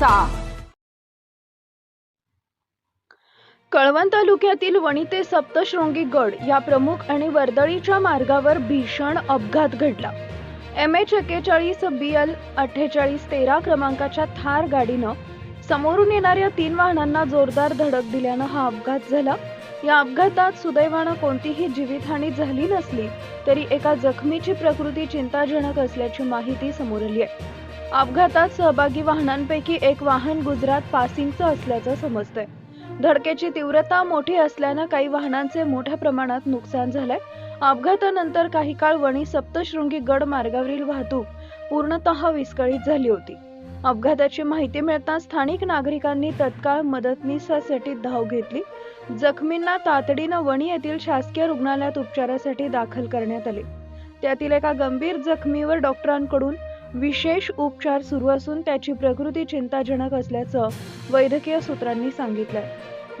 करायचा कळवण तालुक्यातील वणी ते सप्तशृंगी गड या प्रमुख आणि वर्दळीच्या मार्गावर भीषण अपघात घडला. एम एच एक्केचाळीस बी एल अठ्ठेचाळीस तेरा क्रमांकाच्या थार गाडीनं समोरून येणाऱ्या तीन वाहनांना जोरदार धडक दिल्यानं हा अपघात झाला. या अपघातात सुदैवानं कोणतीही जीवितहानी झाली नसली तरी एका जखमीची प्रकृती चिंताजनक असल्याची माहिती समोर आली आहे. अपघातात सहभागी वाहनांपैकी एक वाहन गुजरात पासिंगचं असल्याचं समजतंय. धडकेची तीव्रता मोठी असल्यानं काही वाहनांचे मोठ्या प्रमाणात नुकसान झालंय. अपघातानंतर काही काळ वणी सप्तशृंगी गड मार्गावरील वाहतूक पूर्णतः विस्कळीत झाली होती. अपघाताची माहिती मिळताच स्थानिक नागरिकांनी तत्काळ मदतनीसासाठी धाव घेतली. जखमींना तातडीनं वणी येथील शासकीय रुग्णालयात उपचारासाठी दाखल करण्यात आले. त्यातील एका गंभीर जखमीवर डॉक्टरांकडून विशेष उपचार सुरू असून त्याची प्रकृती चिंताजनक असल्याचं वैद्यकीय सूत्रांनी सांगितलंय.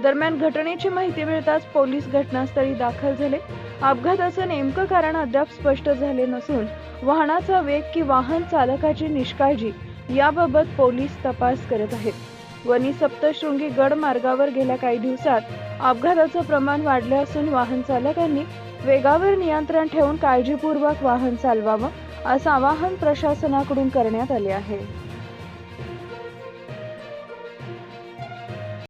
दरम्यान घटनेची माहिती मिळताच पोलीस घटनास्थळी दाखल झाले. अपघाताचं नेमकं कारण अद्याप स्पष्ट झाले नसून वाहनाचा वेग की वाहन चालकाची निष्काळजी याबाबत पोलीस तपास करत आहेत. वनी सप्तशृंगी गड मार्गावर गेल्या काही दिवसात अपघाताचं प्रमाण वाढलं असून वाहन चालकांनी वेगावर नियंत्रण ठेवून काळजीपूर्वक वाहन चालवावं असं आवाहन प्रशासनाकडून करण्यात आले आहे.